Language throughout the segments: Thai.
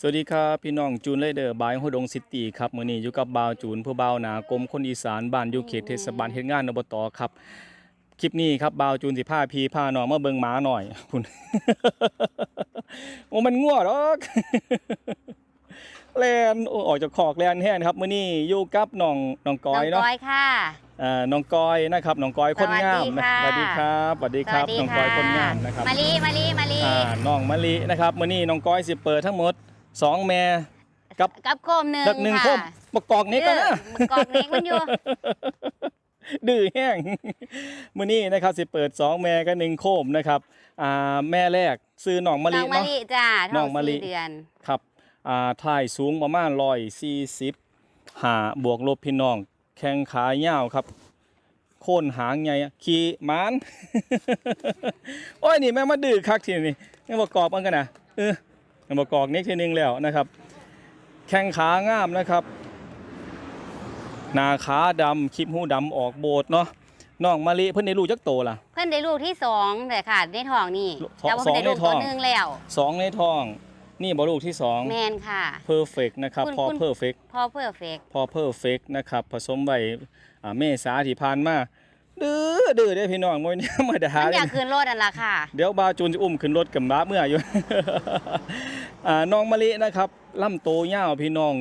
สวัสดีครับพี่น้องจูนเลเดอร์บายโฮดงซิตี้ครับมื้อนี้อยู่กับบาวจูนผู้บ่าวหนากรมคนอีสานบ้านอยู่เขตเทศบาลเฮ็ดงานอบตครับคลิปนี้ครับบาวจูนสิพาพี่พาน้องมาเบิ่งหมาหน่อยพุ่นโอ้มันง่วดอกแลนโอ้ออกจากคอกแลนแห้งครับมื้อนี้อยู่กับน้องน้องก้อยน้เนาะงก้อยค่ะอ่าน้องก้อยนะครับน้องก้อยคนงามนะสสวัวัสสดีดีคค่ะรับสวัสดีครับสวัสดีน้องก้อยคนงามนะครับมาลีมาลีมาลีอ่าน้องมะลินะครับมื้อนี้น้องก้อยสิเปิดทั้งหมด สองแม่กับกับโคมหนึ่งดักหนึ่งค่ะคมประกอบนี้ก็นะเออประกอบเล็กมันอยู่ดื้อแห้งมื้อนี้นะครับสิเปิดสองแม่กับหนึ่งโคมนะครับอ่าแม่แรกซื้อน้องมะลิน้องมะเนาะลิจ้าน้องมะลิท้สี่เดือนครับอ่าถ่ายสูงประมาณร้อยสี่สิบหาบวกลบพี่น้อง แข้งขายาวครับ โค่นหางใหญ่ขี่หมาน โอ้ยนี่แม่มาดื้อคักทีนี่ยังประกอบมันกันนะเออ ยังประกอบนี้ทีหนึงแล้วนะครับ แข้งขางามนะครับหนาขาดำคลิปหูดำออกโบดเนาะน้องมะลิเพิ่นได้รู้จักโตล่ะ เพื่อนได้ลูกที่สองแต่ค่ะในท้องนี่ลูกแต่ว่าสองเพิ่นได้ลูกในท้ตัอวงหนึงแล้วสองในท้องนี่บอลูกที่สองแมนค่ะเพอร์เฟกนะครับคุณพอคุณเพอร์เฟกพอเพอร์เฟกพอเพอร์เฟกนะครับผสมไว้อ่าเมษาที่ผ่านมา ดื้อดื้อได้อพี่น้องมวยธรรมดามันเลอยยากคืนรถอันละค่ะ เดี๋ยวบาวจูนจะอุ้มขึ้นรถกับบ้าเมื่ออยู่ อ่าน้องมะลินะครับลำโตยาวพี่น้อง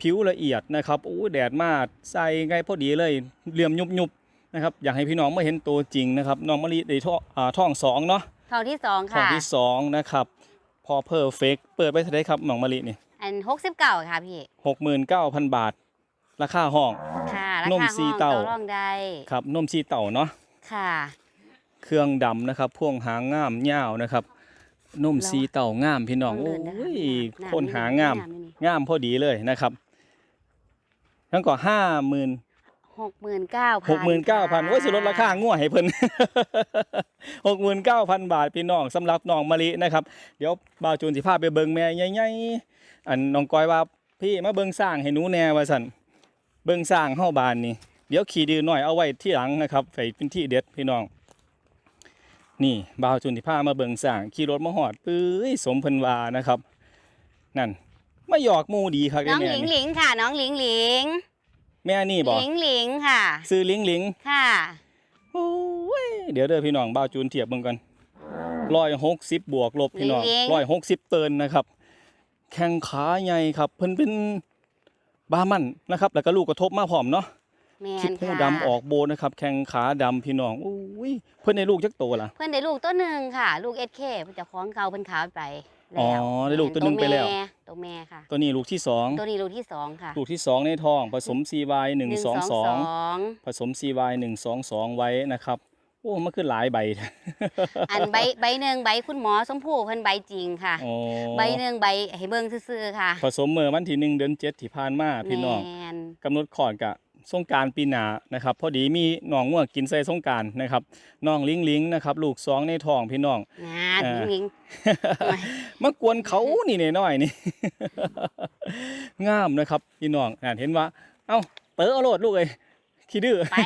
ผิวละเอียดนะครับโอ้แดดมาใส่ไงพอดีเลยเหลี่ยมยุบยุบๆนะครับอยากให้พี่น้องมาเห็นตัวจริงนะครับน้องมะลิได้ท้องอ่าท้องสองเนาะท้องที่สองท้องค่ะ ที่สองนะครับพอเพอร์เฟกเปิดไปเท่าไหรครับน้องมะลินี่อันหกสิบเก้าค่ะพี่หกหมื่นเก้าพันบาท ราคาห้อง ค่ะ รานมคาสีห้องเต้าต่อรองได้ครับนมชีเต่าเนาะค่ะ เครื่องดำนะครับพ่วงหางงามยาวนะครับนมสีเต่างามพี่น้องต้โอ้เดินะคะยำคนหางามำนี่งามพอดีเลยนะครับทั้งก็ห้าหมื่นหกหมื่นเก้าพันหกหมื่นเก้าพันว่าสิลดราคาง่วให้เพิ่นหกหมื่นเก้าพันบาทพี่น้องสำหรับน้องมะลินะครับ เดี๋ยวบ่าวจูนสิพาไปเบิ่งแม่ใหญ่ๆอันน้องก้อยว่าพี่มาเบิ่งสร้างให้หนูแหน่ว่าสั่น เบิ่งสร้างเฮาบานนี่เดี๋ยวขี่ดื้อหน่อยเอาไว้ที่หลังนะครับไปเป็นที่เด็ดพี่น้อง นี่บ่าวจูนสิพามาเบิ่งสร้างขี่รถมาฮอดปื้ยสมเพิ่นว่านะครับ นั่นมาหยอกหมู่ดีครับน้องแม่หลิงหนี่ลิงค่ะ น้องหลิงหลิงแม่นี่บ่หลิงหลิงค่ะ ซื้อลิงลิงค่ะโอ้ยเดี๋ยวเด้อพี่น้องบ่าวจูนเทียบเบิ่งกันร้อยหกสิบบวกลบพี่น้องเลี้ยงร้อยหกสิบเตินนะครับ แข้งขาใหญ่ครับเพิ่นเป็น บามันนะครับ แล้วก็ลูกกระทบมาพร้อมเนาะแมคิดนหูค่ะดำออกโบนะครับ แข้งขาดำพี่น้องโอ้ยเพิ่นได้ลูกจักโตล่ะ เพื่อนได้ลูกตัวหนึ่งค่ะ ลูกเอสเคเพิ่นจะคล้องเก่าเพิ่นขาวไปแล้วอ๋อได้ลูกตัวหนึ่งไปแล้ว ม่ตัวแม่ค่ะ ตัวนี้ลูกที่สองตัวนี้ลูกที่สองค่ะลูกที่สองในท้อง ผสม CY หนึ่งสองสองงผสม CY หนึ่งสองสองไว้นะครับ โอ้มันคือหลายใบ อันใบใบหนึ่งใบคุณหมอสมผู้เพิ่นใบจริงค่ะโอ้ใบหนึ่งใบให้เบิ่งซื่อๆค่ะ ผสมเมื่อวันที่หนึ่งเดือนเจ็ดที่ผ่านมาพี่น้องแมนกำหนดขอดกะสงกรารปีหน้านะครับพอดีมีน้องงัวกินใส่สงกรารนะครับน้องลิงลิงนะครับลูกสองในท้องพี่น้องงานเออหลิงมากวนเขานี่น้อยๆนี่งามนะครับพี่น้องอ่านเห็นว่า เอ้าเต๋อเอาโลดลูกเอ้ย ขี้ดื้อไป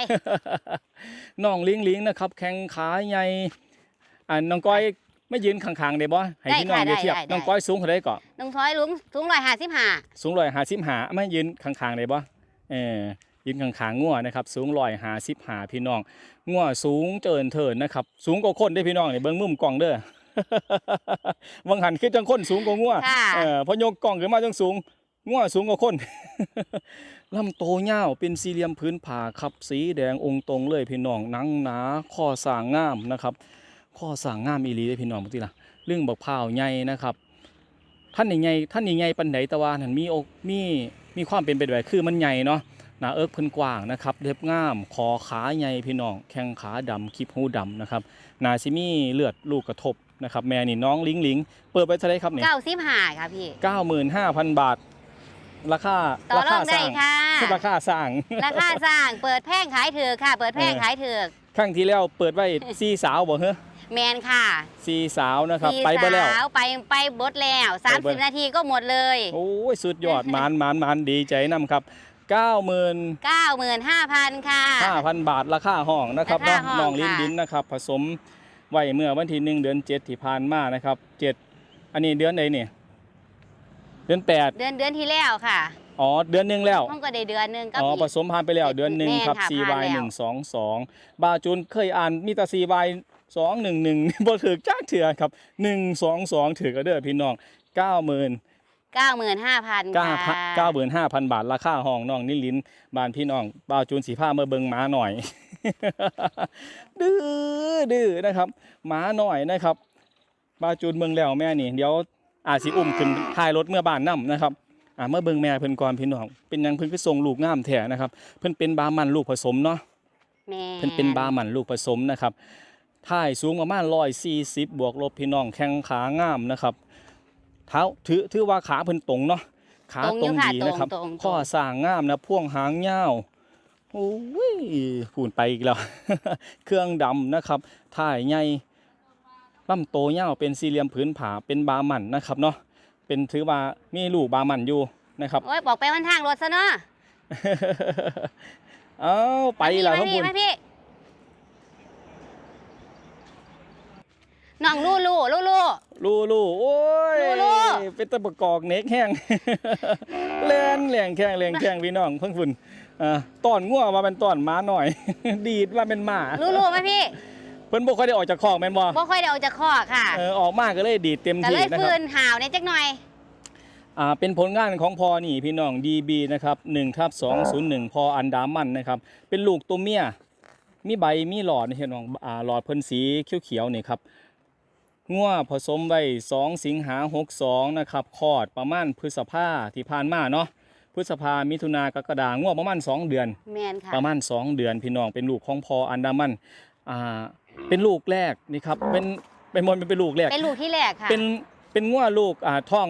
น้องลิงลิงนะครับ แข้งขาใหญ่อ่าน้องก้อยไม่ยืนข้างๆได้บ่ให้พี่น้องได้ได้ค่ะเทียบได้ได้ น้องก้อยสูงเท่าไดก่อนน้องท้อยลุงสูงร้อยห้าสิบห้าสูงร้อยหาสิบหาไม่ยืนข้างๆได้บ่เออยืนข้างๆงัวนะครับ สูงร้อยหาสิบหาพี่น้องงัวสูงเจินเถินนะครับ สูงกว่าคนได้อพี่น้องนี่เบิ่งมุมกล้องเด้อ วังหันคือจังคนสูงกว่างัว ค่ะ เออพอยกกล้องขึ้นมาจังสูง งัวสูงกว่าคนลำโตยาวเป็นสี่เหลี่ยมพื้นผ่าครับสีแดงองค์ตรงเลยพี่น้องหนังหนาข้อสร้างงามนะครับ ข้อสร้างงามอีหลีเลยพี่น้องปกติล่ะเรื่องบักพร้าวใหญ่นะครับ ท่านใหญ่ท่านใหญ่ปันไดแตะวันหันมีอกมีมีความเป็นไปได้คือมันใหญ่เนาะหน้าเอิกเพิ่นกว้างนะครับเล็บงามคอขาใหญ่พี่น้องแข้งขาดำคลิปหูดำนะครับหนาซิมีเลือดลูกกระทบนะครับแม่นี่น้องลิงลิงเปิดไปเท่าไหรครับเนี่ยเก้าสิบห้าค่ะพี่เก้าหมื่นห้าพันบาท ราคาต่อรารอคางสได้ร้างค่ะราคาสร้างราคาสร้างเปิดแพงขายเถือะค่ะ เปิดแพงเออขายเถือะครั้งที่แล้วเปิดไว้ซีสาวบ่เฮ้อแมนค่ะซีสาวนะครับสี่ไปเบ่แล้วสาวไปไปบดแล้วสามไปสิบเบิดนาทีก็หมดเลย โอ้ยสุดยอดมานมานมานดีใจนํครับเก้าหมื่นเก้าหมื่นห้าพันค่ะห้าพันบาทราคาห้องนะครับราเนาะคาห้องน้องลิ้นค่ะดินนะครับ ผสมไว้เมื่อวันที่หนึ่งเดือนเจ็ดที่ผ่านมานะครับเจ็ดอันนี้เดือนไหนเนี่ย เดือนแปดเดือนเดือนที่แล้วค่ะอ๋อเดือนหนึ่งแล้วห้องก็ได้เดือนหนึงก็อ๋อผสมพันธุ์ไปแล้วเดือนหนึ่งแม่นครับค่ะ CY ผ่านแล้วหนึ่งสองสองบาจูนเคยอ่านมีแต่ CY สองหนึ่งหนึ่งบ่ถือจ้าเถื่อครับหนึ่งสองสองถือกระเด้อพี่น้องเก้าหมื่นเก้าหมื่นห้าพันเก้าค่ะเก้าหมื่นห้าพันบาทราคาห้องน้องนิลินบ้านพี่น้องบาวจูนสีผ้ามาเบิงหมาหน่อย ดื้อดื้อนะครับหมาหน่อยนะครับบาวจูนเมืองแล้วแม่นี่ เดี๋ยว อาจสิอุ้มขึ้นท้ายรถเมื่อบ้านนํนะครับอ่าเมื่อเบิงแม่เพิ่นก่อนพี่น้องเป็นหยังเพิ่นคือส่งลูกงามแท้นะครับ เพิ่นเป็นบามันลูกผสมเนาะแม่เพิ่นเป็นบามันลูกผสมนะครับท่ายสูงประมาณ140บวกลบพี่น้องแข้งขางามนะครับ เท้าถือถือว่าขาเพิ่นตรงเนาะขาตรงตอรงยู่ค่ะดีตรงนะครับตรงข้อสร้างงามนะพ่วงหางยาวโอ้ยพูนไปอีกแล้ว เครื่องดำนะครับท่ายใหญ่ ลำโตยาวเป็นสี่เหลี่ยมผืนผาเป็นบามันนะครับเนาะเป็นถือว่ามีลูกบามันอยู่นะครับโอ้ยบอกไปวันทางรถซะเนาะเอาไปแล้วครับมาคุพี่ณมาพี่น้องลูลูลูลูลูลูโอ้ยลูลูเป็นตะประกอกเน็กแห้งแล่นแหลงแข้งแหลงแข้งพี่น้องเพิ่งฝุ่นอ่าตอนง่วมาเป็นตอนม้าหน่อย ดีดว่าเป็นหมาลูลูมาพี่ เพิ่นบ่ค่อยได้ออกจากคอกแม่นบ่บ่ค่อยได้ออกจากคอกค่ะเออออกมาก็เลยดีดเต็มก็ที่เลยนะคฟืรับนห่าวในจักหน่อย อ่าเป็นผลงานของพอนี่พี่น้อง DB นะครับ1ทับ201 พออันดามันนะครับ เป็นลูกตัวเมีย มีใบมีหลอดนี่พี่น้องอ่าหลอดเพิ่นสีเขียวๆนี่ครับงัวผสมไว้ 2 สิงหา 62 นะครับคลอดประมาณพฤษภาที่ผ่านมาเนาะพฤษภามิถุนากรกฎางัวประมาณ 2 เดือน แมนค่ะ ประมาณ 2 เดือนพี่น้องเป็นลูกของพออันดามันอ่า เป็นลูกแรกนี่ครับเป็นเป็นมนเป็นลูกแรก เป็นลูกที่แรกค่ะ เป็นเป็นงัวลูกอ่าท้อง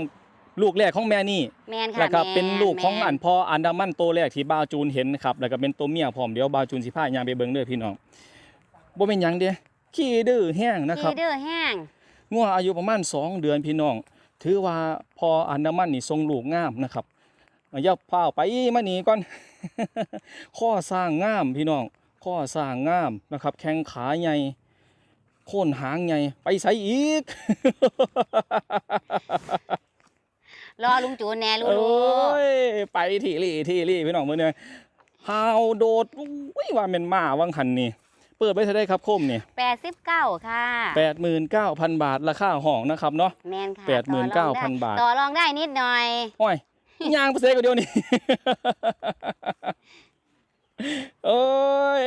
ลูกแรกของแม่นี่แมนค่ะแล้วก็แม่เป็นลูกของแม่อันพออันดามันโตวแรกที่บาวจูนเห็นครับแล้วก็เป็นตัวเมียพร้อมเดี๋ยวบาวจูนสิพายางไปเบิ่งเด้อพี่น้องบ่เป็นหยังเด้ขี้ดื้อแห้งนะครับขี้ดื้อแห้งงัวอายุประมาณ 2 เดือนพี่น้อง ถือว่าพออันดามันนี่ทรงลูกงามนะครับเอาอย่าพาวไปมานี่ก่อน ข้อสร้างงามพี่น้อง ข้อสร้างงามนะครับ แข้งขาใหญ่โค่นหางใหญ่ไปใส่อีก รอลุงจูนแน่ลูโอลู้ยไปที่รี่ที่รี่พี่น้องเมื่อเนี่ยฮาวโดดอุ้ยว่าเป็นหมาวังหันนี่เปิดไปเท่าได้ครับโคมนี่แปดสิบเก้าค่ะแปดหมื่นเก้าพันบาทราคาห้องนะครับเนาะแมนค่ะแปดหมื่นเก้าพันบาท ต่อรองได้นิดหน่อย โอ้ยยางเปอร์เซ็นต์ก็เดียวนี่ โอ้ย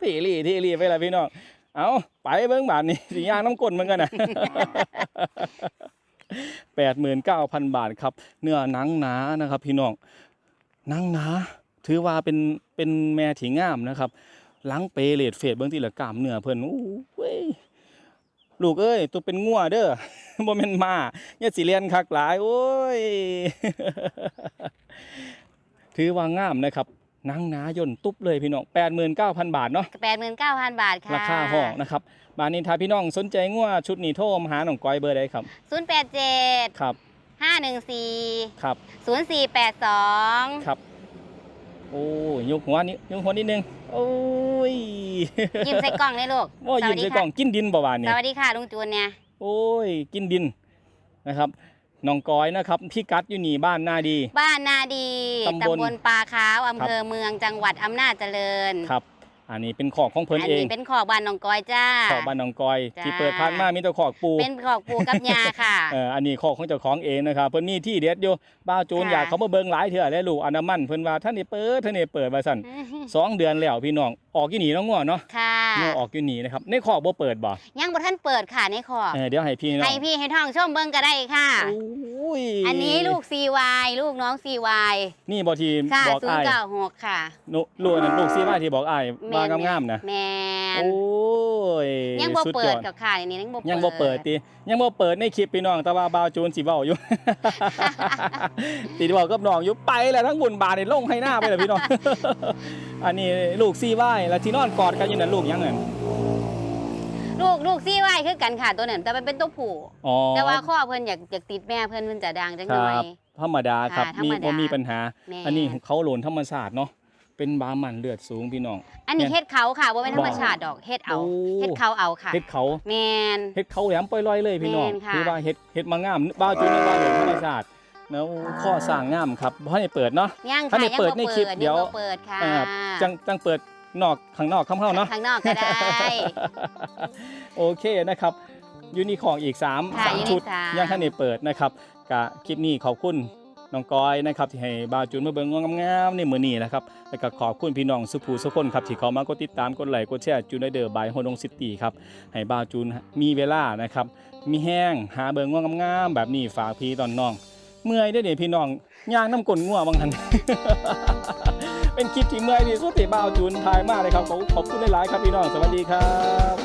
ที่รีที่รีไปละพี่น้องเอาไปเบิ้งบาทนี่สิยางน้ำกลนเหมือนกันนะแปดหมื่นเก้าพันบาทครับ เนื้อหนังหนานะครับพี่น้องหนังหนาถือว่าเป็นเป็นแม่ที่งามนะครับหลังเปเลดเฟดเบื้องที่ละกล้ามเนื้อเพิ่นอู้เว้ยลูกเอ้ยตัวเป็นงัวเด้อบ่แม่นมาอย่าสิเลียนคักหลาย โอ้ย ถือว่างามนะครับ นังหนาย่นตุ๊บเลยพี่น้อง89,000บาทเนาะแปดหมื่นเก้าพันบาทค่ะราคาห้องนะครับบานนี้ถ้าพี่น้องสนใจงัวชุดนี้โทรมาหาหนองก้อยเบอร์ใดครับศูนย์แปดเจ็ดครับห้าหนึ่งสี่ครับศูนย์สี่แปดสองครับโอ้ยยกหัวนิดยกหัวนิดนึงโอ้ยยิ้มใส่กล่องเลยลูกว่ายิ้มใส่กล่องกินดินบ่หวานสนี่วัสดีค่ะลุงจูนเนี่ยโอ้ยกินดินนะครับ น้องก้อยนะครับพี่กัดอยู่นี่บ้านนาดี บ้านนาดีตำบลตำบลปลาขาวอำเภอเมืองจังหวัดอำนาจเจริญ ครับ อันนี้เป็นขอกของเพิ่นอันเองนี้เป็นขอกบ้านหนองกอยจ้า ขอกบ้านน้องก้อย จ้า ที่เปิดพานมามีแต่ขอกปูเป็นขอกปูกับยาค่ะ เอออันนี้ขอกของเจ้าของเองนะครับเพิ่นมีที่เด็ดอยู่บ้าวจูนค่ะ อยากเขามาเบิ่งหลายเถื่อแล้วลูกอนามันเพิ่นว่าท่านนี่เปิดท่านนี่เปิดว่าซั่นสองเดือนแล้วพี่น้องออกอยู่นี่น้องงัวเนาะค่ะงัวออกอยู่นี่นะครับในขอกบ่เปิดบ่ยังบ่ท่านเปิดค่ะในขอกเออเดี๋ยวให้พี่น้องให้พี่ให้ท่องชมเบิ่งก็ได้ค่ะโอ้ยอันนี้ลูก CY ลูกน้อง CY นี่บ่ทีค่ะบอกอ้าย096ค่ะ นุลูกนั่นลูกซีว่าที่บอกอ้ายแมว่านงามๆนะแมนโอ้ยยังบ่สุเปิยดอกับค่ะอันนี้ยังบ่เปิดยังบ่เปิดติยังบ่เปิดในคลิปพี่น้องแต่ว่าบ่าวจูนสิเว้าอยู่ติดบอกกับน้องอยู่ไปแล้วทั้งบุญบาทนี่ลงให้หน้าไปเลยพี่น้องอันนี้ลูกซีว่าแล้วที่นอนกอดกันอยู่นั่นลูกยังนั่นลูกลูก CY คือกันค่ะตัวนั้นแต่มันเป็นตัวผู้อ๋อแต่ว่าข้อเพิ่นอยากอยากติดแม่เพิ่นเพิ่นจะดังจังหน่อยครับธรรมดาครับค่ะธรมีรมดาบ่มีปัญหาแม่อันนี้เขาโหลนธรรมชาติเนาะ เป็นบามันเลือดสูงพี่น้อง อันนี้เฮ็ดเขาค่ะบ่เป็นธรรมชาติดอกเฮ็ดเอาโอ้เฮ็ดเขาเอาค่ะเฮ็ดเขาแมนเฮ็ดเขาแหลมปล่อยลอยเลยพี่น้องแม่นค่ะคือว่าเฮ็ดเฮ็ดมางามบ้าวจูนบ้าวเหลืองธรรมชาติแล้วข้อสร้างงามครับบ่ให้เปิดเนาะยังอันค่ะนี้ยังเปิดบ่ในคลิปเปิดเดี๋ยวงบ่เปิดค่ะอ่าจังจังเปิดนอกข้างนอกข้างเฮาเนาะข้างนอกก็ได้โอเคนะครับยูนิของอีก3ค่ะ3ชุดยูนิสามยังท่านได้เปิดนะครับกะคลิปนี้ขอบคุณ น้องก้อยนะครับที่ให้บาวจูนมาเบิ่งงามๆในมื้อนี้นะครับแล้วก็ขอบคุณพี่น้องสุภูสุคนครับที่เขามากดติดตามกดไลค์กดแชร์จูนเดอร์บายโฮดงซิตี้ครับให้บาวจูนมีเวลานะครับมีแห้งหาเบิ่งงามๆแบบนี้ฝากพี่ตอนน้อง เมื่อยได้เด้พี่น้องย่างน้ำกลนงัวบางทันเป็นคลิปที่เมื่อยที่สุดที่บาวจูนทายมากเลยครับขอบขอบคุณหลายๆครับพี่น้องสวัสดีครับ